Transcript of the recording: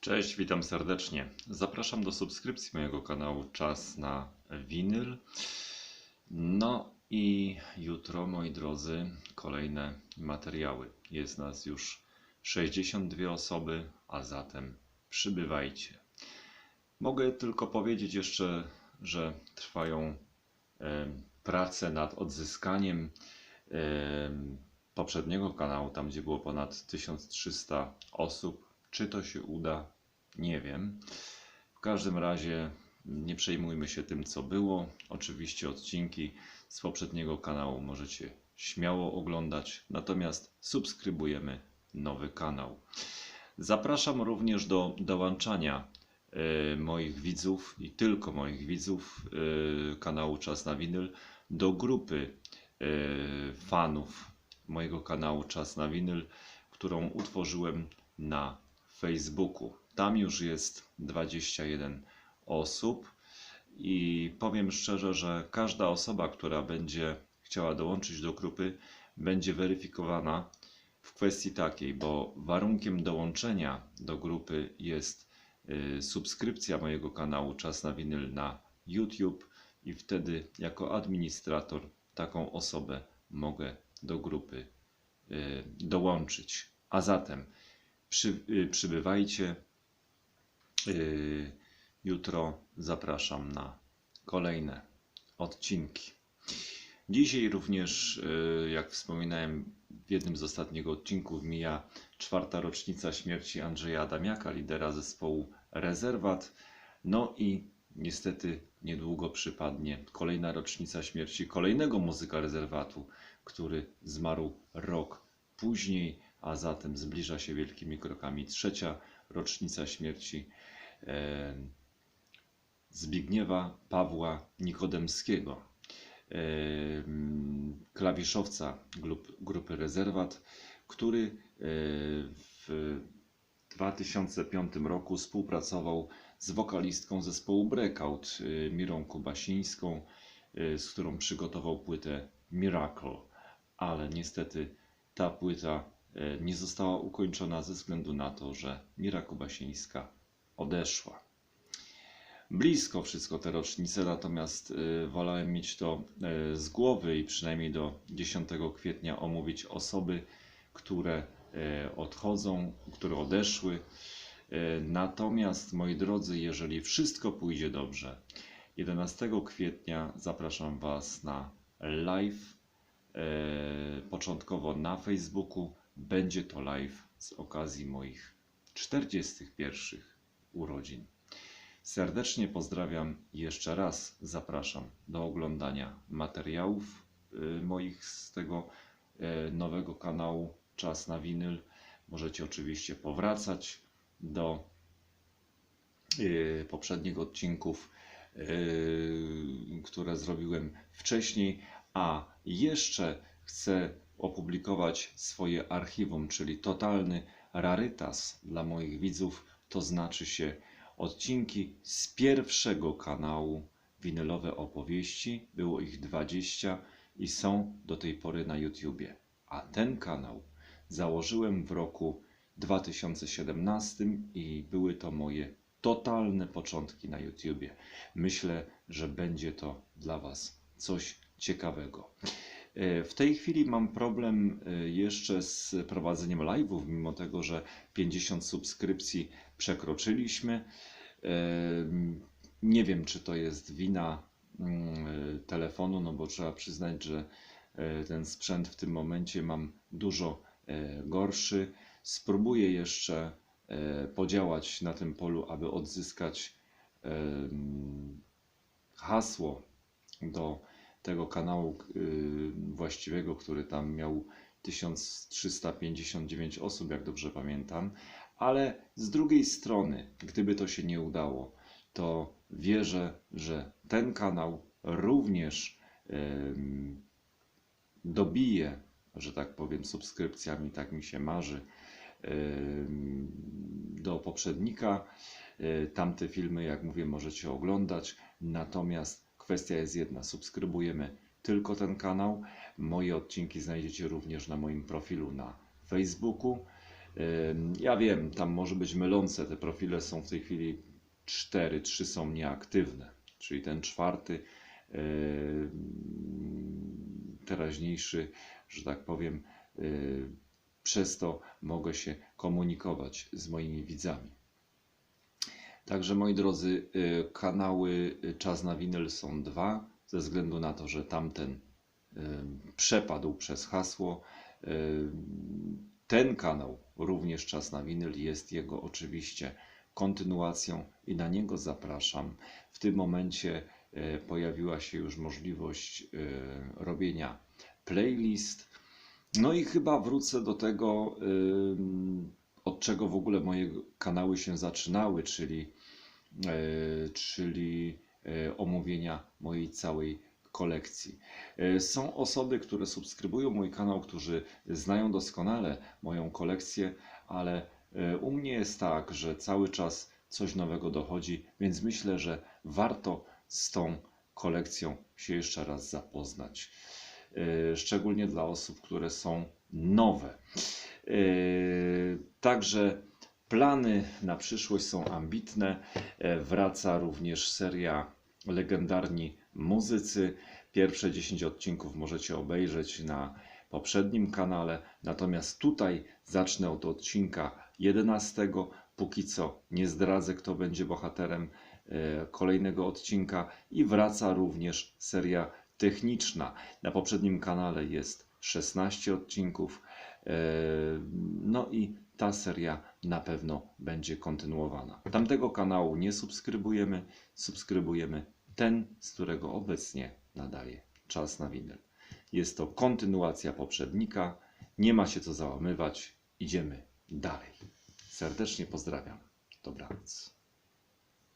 Cześć, witam serdecznie. Zapraszam do subskrypcji mojego kanału Czas na Winyl. No i jutro, moi drodzy, kolejne materiały. Jest nas już 62 osoby, a zatem przybywajcie. Mogę tylko powiedzieć jeszcze, że trwają e, prace nad odzyskaniem e, poprzedniego kanału, tam gdzie było ponad 1300 osób. Czy to się uda? Nie wiem. W każdym razie nie przejmujmy się tym, co było. Oczywiście odcinki z poprzedniego kanału możecie śmiało oglądać, natomiast subskrybujemy nowy kanał. Zapraszam również do dołączania e, moich widzów i tylko moich widzów e, kanału Czas na Winyl do grupy e, fanów mojego kanału Czas na Winyl, którą utworzyłem na Facebooku. Tam już jest 21 osób i powiem szczerze, że każda osoba, która będzie chciała dołączyć do grupy, będzie weryfikowana w kwestii takiej, bo warunkiem dołączenia do grupy jest y, subskrypcja mojego kanału Czas na Winyl na YouTube i wtedy jako administrator taką osobę mogę do grupy y, dołączyć. A zatem przy, y, przybywajcie. Y, jutro zapraszam na kolejne odcinki. Dzisiaj również, y, jak wspominałem w jednym z ostatnich odcinków, mija czwarta rocznica śmierci Andrzeja Adamiaka, lidera zespołu Rezerwat. No i niestety niedługo przypadnie kolejna rocznica śmierci kolejnego muzyka rezerwatu, który zmarł rok później a zatem zbliża się wielkimi krokami trzecia rocznica śmierci e, Zbigniewa Pawła Nikodemskiego, e, klawiszowca grupy Rezerwat, który e, w 2005 roku współpracował z wokalistką zespołu Breakout Mirą Kubasińską, z którą przygotował płytę Miracle, ale niestety ta płyta nie została ukończona ze względu na to, że Mira Kubasińska odeszła. Blisko wszystko te rocznice, natomiast e, wolałem mieć to e, z głowy i przynajmniej do 10 kwietnia omówić osoby, które odchodzą, które odeszły. Natomiast, moi drodzy, jeżeli wszystko pójdzie dobrze, 11 kwietnia zapraszam Was na live, początkowo na Facebooku, będzie to live z okazji moich 41 urodzin. Serdecznie pozdrawiam jeszcze raz zapraszam do oglądania materiałów y, moich z tego y, nowego kanału Czas na Winyl. Możecie oczywiście powracać do y, poprzednich odcinków, które zrobiłem wcześniej, a jeszcze chcę opublikować swoje archiwum, czyli totalny rarytas dla moich widzów, to znaczy się odcinki z pierwszego kanału Winylowe Opowieści. Było ich 20 i są do tej pory na YouTubie. A ten kanał założyłem w roku 2017 i były to moje totalne początki na YouTubie. Myślę, że będzie to dla Was coś ciekawego. E, w tej chwili mam problem e, jeszcze z prowadzeniem live'ów, mimo tego, że 50 subskrypcji przekroczyliśmy. E, nie wiem, czy to jest wina mm, telefonu, no bo trzeba przyznać, że ten sprzęt w tym momencie mam dużo gorszy. Spróbuję jeszcze podziałać na tym polu, aby odzyskać hasło do tego kanału y, właściwego, który tam miał 1359 osób, jak dobrze pamiętam, ale z drugiej strony, gdyby to się nie udało, to wierzę, że ten kanał również dobije, że tak powiem, subskrypcjami, tak mi się marzy, do poprzednika. Y, tamte filmy, jak mówię, możecie oglądać, natomiast Kwestia jest jedna: subskrybujemy tylko ten kanał. Moje odcinki znajdziecie również na moim profilu na Facebooku. Ja wiem, tam może być mylące, te profile są w tej chwili cztery, trzy są nieaktywne, czyli ten czwarty, teraźniejszy, że tak powiem, y, przez to mogę się komunikować z moimi widzami. Także moi drodzy, y, kanały y, Czas na Winyl są dwa, ze względu na to, że tamten y, przepadł przez hasło. Ten kanał, również Czas na Winyl, jest jego oczywiście kontynuacją i na niego zapraszam. W tym momencie pojawiła się już możliwość robienia playlist. No i chyba wrócę do tego, od czego w ogóle moje kanały się zaczynały, czyli, e, czyli e, omówienia mojej całej kolekcji. E, Są osoby, które subskrybują mój kanał, którzy znają doskonale moją kolekcję, ale u mnie jest tak, że cały czas coś nowego dochodzi, więc myślę, że warto z tą kolekcją się jeszcze raz zapoznać. Szczególnie dla osób, które są nowe. E, Także plany na przyszłość są ambitne. E, Wraca również seria Legendarni Muzycy. Pierwsze 10 odcinków możecie obejrzeć na poprzednim kanale, natomiast tutaj zacznę od odcinka 11. Póki co nie zdradzę, kto będzie bohaterem e, kolejnego odcinka i wraca również seria techniczna. Na poprzednim kanale jest 16 odcinków. E, No i ta seria na pewno będzie kontynuowana. Tamtego kanału nie subskrybujemy, subskrybujemy ten, z którego obecnie nadaje czas na winyl. Jest to kontynuacja poprzednika, nie ma się co załamywać, idziemy dalej. Serdecznie pozdrawiam. Dobranoc.